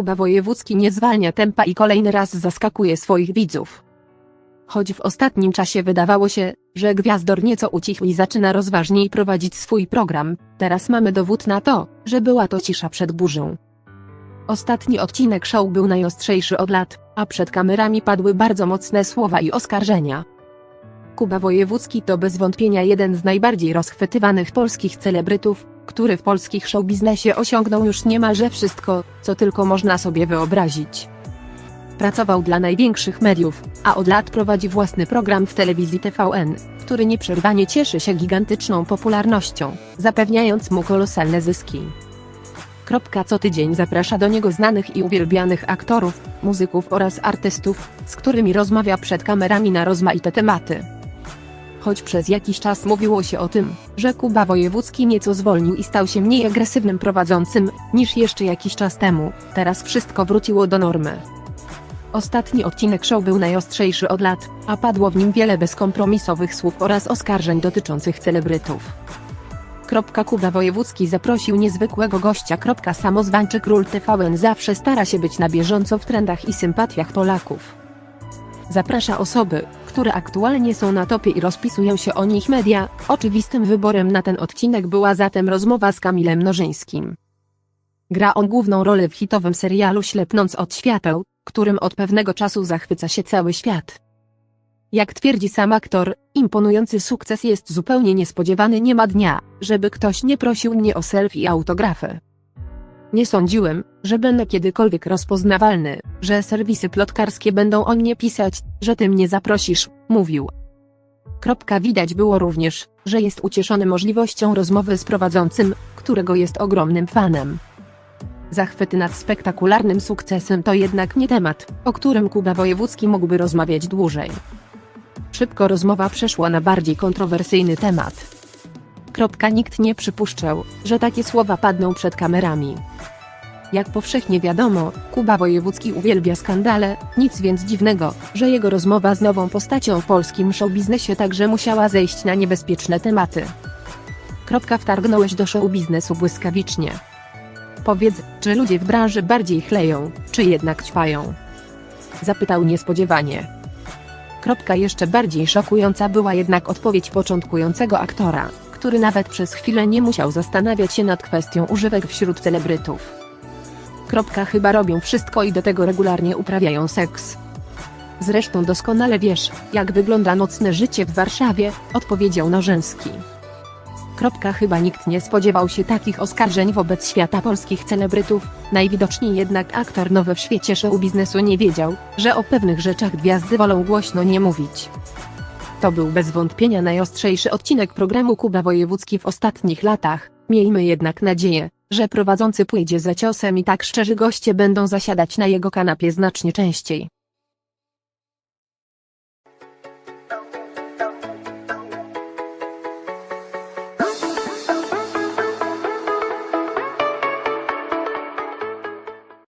Kuba Wojewódzki nie zwalnia tempa i kolejny raz zaskakuje swoich widzów. Choć w ostatnim czasie wydawało się, że gwiazdor nieco ucichł i zaczyna rozważniej prowadzić swój program, teraz mamy dowód na to, że była to cisza przed burzą. Ostatni odcinek show był najostrzejszy od lat, a przed kamerami padły bardzo mocne słowa i oskarżenia. Kuba Wojewódzki to bez wątpienia jeden z najbardziej rozchwytywanych polskich celebrytów, który w polskich showbiznesie osiągnął już niemalże wszystko, co tylko można sobie wyobrazić. Pracował dla największych mediów, a od lat prowadzi własny program w telewizji TVN, który nieprzerwanie cieszy się gigantyczną popularnością, zapewniając mu kolosalne zyski. Kropka co tydzień zaprasza do niego znanych i uwielbianych aktorów, muzyków oraz artystów, z którymi rozmawia przed kamerami na rozmaite tematy. Choć przez jakiś czas mówiło się o tym, że Kuba Wojewódzki nieco zwolnił i stał się mniej agresywnym prowadzącym, niż jeszcze jakiś czas temu, teraz wszystko wróciło do normy. Ostatni odcinek show był najostrzejszy od lat, a padło w nim wiele bezkompromisowych słów oraz oskarżeń dotyczących celebrytów. Kuba Wojewódzki zaprosił niezwykłego gościa. Samozwańczy Król TVN zawsze stara się być na bieżąco w trendach i sympatiach Polaków. Zaprasza osoby, które aktualnie są na topie i rozpisują się o nich media. Oczywistym wyborem na ten odcinek była zatem rozmowa z Kamilem Nożyńskim. Gra on główną rolę w hitowym serialu Ślepnąc od świateł, którym od pewnego czasu zachwyca się cały świat. Jak twierdzi sam aktor, imponujący sukces jest zupełnie niespodziewany nie ma dnia, żeby ktoś nie prosił mnie o selfie i autografy. Nie sądziłem, że będę kiedykolwiek rozpoznawalny, że serwisy plotkarskie będą o mnie pisać, że ty mnie zaprosisz, mówił. Kropka widać było również, że jest ucieszony możliwością rozmowy z prowadzącym, którego jest ogromnym fanem. Zachwyty nad spektakularnym sukcesem to jednak nie temat, o którym Kuba Wojewódzki mógłby rozmawiać dłużej. Szybko rozmowa przeszła na bardziej kontrowersyjny temat. Nikt nie przypuszczał, że takie słowa padną przed kamerami. Jak powszechnie wiadomo, Kuba Wojewódzki uwielbia skandale, nic więc dziwnego, że jego rozmowa z nową postacią w polskim showbiznesie także musiała zejść na niebezpieczne tematy. Kropka wtargnąłeś do showbiznesu błyskawicznie. Powiedz, czy ludzie w branży bardziej chleją, czy jednak ćwają? Zapytał niespodziewanie. Kropka jeszcze bardziej szokująca była jednak odpowiedź początkującego aktora, który nawet przez chwilę nie musiał zastanawiać się nad kwestią używek wśród celebrytów. Kropka chyba robią wszystko i do tego regularnie uprawiają seks. Zresztą doskonale wiesz, jak wygląda nocne życie w Warszawie, odpowiedział Norzęski. Kropka chyba nikt nie spodziewał się takich oskarżeń wobec świata polskich celebrytów, najwidoczniej jednak aktor nowy w świecie show biznesu nie wiedział, że o pewnych rzeczach gwiazdy wolą głośno nie mówić. To był bez wątpienia najostrzejszy odcinek programu Kuba Wojewódzki w ostatnich latach, miejmy jednak nadzieję, że prowadzący pójdzie za ciosem i tak szczerzy goście będą zasiadać na jego kanapie znacznie częściej.